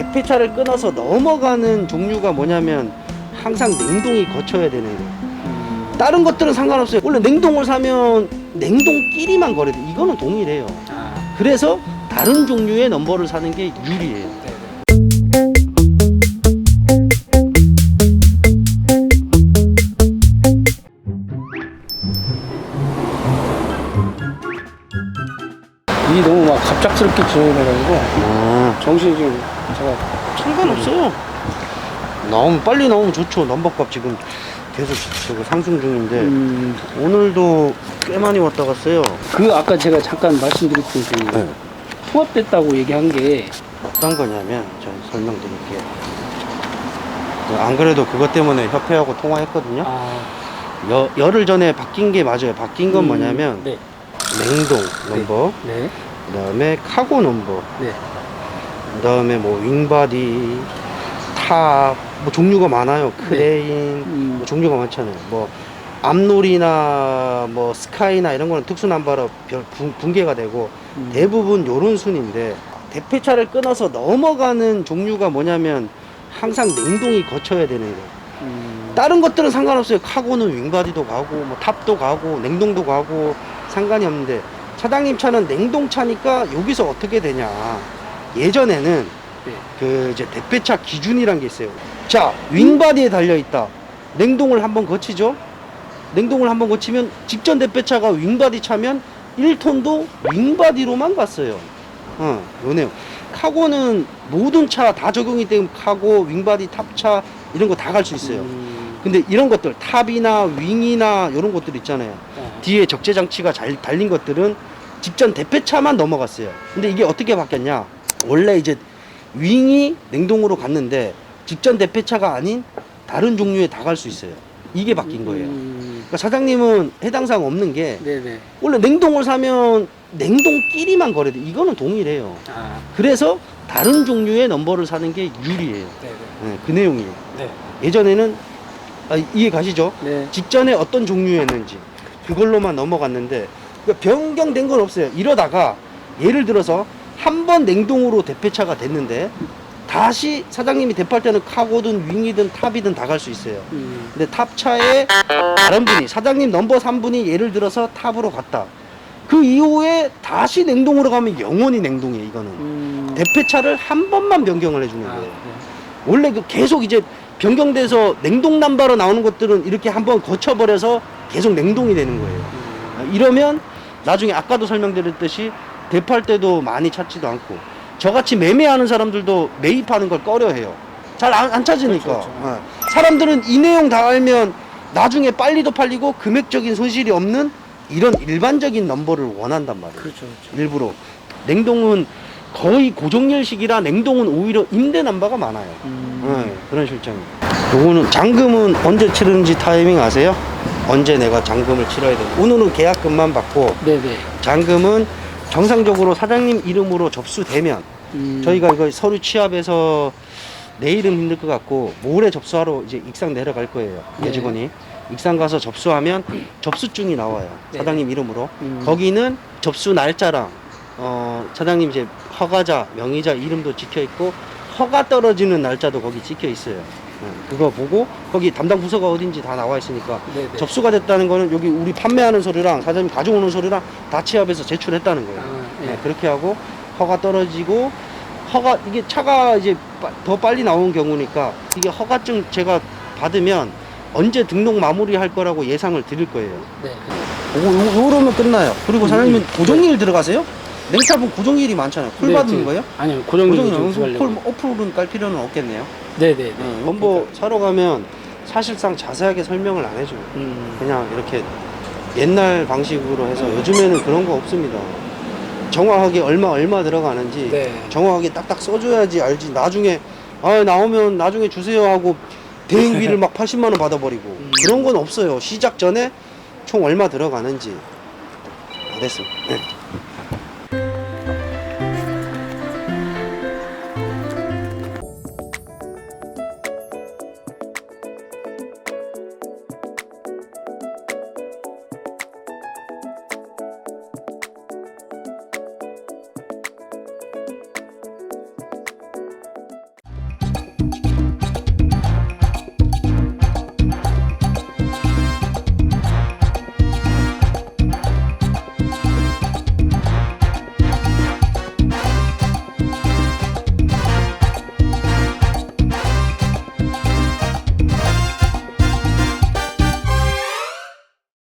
대패차를 끊어서 넘어가는 종류가 뭐냐면 항상 냉동이 거쳐야 되는 거예요. 다른 것들은 상관없어요. 원래 냉동을 사면 냉동끼리만 거래돼. 이거는 동일해요. 아, 그래서 다른 종류의 넘버를 사는 게 유리해요. 일이 너무 막 갑작스럽게 진행해가지고 아, 정신이 지금 제가 상관없어요. 나오면 빨리 나오면 좋죠. 넘버값 지금 계속 저거 상승 중인데 음, 오늘도 꽤 많이 왔다 갔어요. 그 아까 제가 잠깐 말씀드렸던 그 네. 통합됐다고 얘기한 게 어떤 거냐면 제가 설명드릴게요. 그안 그래도 그것 때문에 협회하고 통화했거든요. 아, 여, 열흘 전에 바뀐 게 맞아요. 바뀐 건 음, 뭐냐면 네, 냉동 넘버, 네, 그다음에 카고 넘버, 네, 그 다음에 뭐 윙바디, 탑, 뭐 종류가 많아요. 크레인, 음, 뭐 종류가 많잖아요. 뭐 앞놀이나 뭐 스카이나 이런 거는 특수 남바로 별- 분- 분개가 되고 음, 대부분 요런 순인데 대패차를 끊어서 넘어가는 종류가 뭐냐면 항상 냉동이 거쳐야 되는 거예요. 음, 다른 것들은 상관없어요. 카고는 윙바디도 가고 뭐 탑도 가고 냉동도 가고 상관이 없는데 차장님 차는 냉동차니까 여기서 어떻게 되냐. 예전에는 네. 그 이제 대패차 기준이란 게 있어요. 자, 윙바디에 달려 있다. 냉동을 한번 거치죠. 냉동을 한번 거치면 직전 대패차가 윙바디 차면 1톤도 윙바디로만 갔어요. 어, 요네요. 카고는 모든 차 다 적용이 되면 카고, 윙바디, 탑차 이런 거 다 갈 수 있어요. 음, 근데 이런 것들 탑이나 윙이나 이런 것들 있잖아요. 아, 뒤에 적재 장치가 잘 달린 것들은 직전 대패차만 넘어갔어요. 근데 이게 어떻게 바뀌었냐? 원래 이제 윙이 냉동으로 갔는데 직전 대패차가 아닌 다른 종류에 다 갈 수 있어요. 이게 바뀐 거예요. 음, 그러니까 사장님은 해당 사항 없는 게 네네. 원래 냉동을 사면 냉동끼리만 거래돼. 이거는 동일해요. 아, 그래서 다른 종류의 넘버를 사는 게 유리해요. 네네. 네, 그 내용이에요. 네. 예전에는 아, 이해 가시죠? 네. 직전에 어떤 종류였는지 그걸로만 넘어갔는데 그러니까 변경된 건 없어요. 이러다가 예를 들어서 한 번 냉동으로 대패차가 됐는데 다시 사장님이 대팔 때는 카고든 윙이든 탑이든 다 갈 수 있어요. 음, 근데 탑차에 다른 분이 사장님 넘버 3분이 예를 들어서 탑으로 갔다. 그 이후에 다시 냉동으로 가면 영원히 냉동이에요. 이거는 음, 대패차를 한 번만 변경을 해주는 아, 거예요. 네. 원래 그 계속 이제 변경돼서 냉동 남바로 나오는 것들은 이렇게 한번 거쳐버려서 계속 냉동이 되는 거예요. 음, 아, 이러면 나중에 아까도 설명드렸듯이 대팔 때도 많이 찾지도 않고 저같이 매매하는 사람들도 매입하는 걸 꺼려해요. 잘 안 찾으니까. 그렇죠, 그렇죠. 어. 사람들은 이 내용 다 알면 나중에 빨리도 팔리고 금액적인 손실이 없는 이런 일반적인 넘버를 원한단 말이에요. 그렇죠, 그렇죠. 일부러 냉동은 거의 고정열식이라 냉동은 오히려 임대 남바가 많아요. 음, 네, 그런 실정입니다. 요거는 잔금은 언제 치르는지 타이밍 아세요? 언제 내가 잔금을 치러야 되는지. 오늘은 계약금만 받고 네네. 잔금은 정상적으로 사장님 이름으로 접수되면 음, 저희가 이거 서류 취합해서 내일은 힘들 것 같고 모레 접수하러 이제 익상 내려갈 거예요. 네. 여직원이 익상 가서 접수하면 접수증이 나와요. 네. 사장님 이름으로. 음, 거기는 접수 날짜랑 어, 사장님 이제 허가자, 명의자 이름도 찍혀 있고 허가 떨어지는 날짜도 거기 찍혀 있어요. 네, 그거 보고 거기 담당 부서가 어딘지 다 나와 있으니까 네네. 접수가 됐다는 거는 여기 우리 판매하는 서류랑 사장님 가져오는 서류랑 다 취합해서 제출했다는 거예요. 아, 네, 네. 그렇게 하고 허가 떨어지고 허가 이게 차가 이제 빠- 더 빨리 나오는 경우니까 이게 허가증 제가 받으면 언제 등록 마무리할 거라고 예상을 드릴 거예요. 네. 오, 요, 요러면 끝나요. 그리고 음, 사장님은 네. 고정일 들어가세요? 냉탑은 고정일이 많잖아요. 쿨 네, 받는 네. 거예요? 아니요, 고정이 고정일 좀쿨 하려고. 어플은 깔 필요는 없겠네요. 네네네. 어, 원보 사러 가면 사실상 자세하게 설명을 안 해줘요. 음, 그냥 이렇게 옛날 방식으로 해서 요즘에는 그런 거 없습니다. 정확하게 얼마 얼마 들어가는지 네. 정확하게 딱딱 써줘야지 알지. 나중에 아 나오면 나중에 주세요 하고 대행비를 막 80만 원 받아버리고 음. 그런 건 없어요. 시작 전에 총 얼마 들어가는지 다 됐습니다. 네.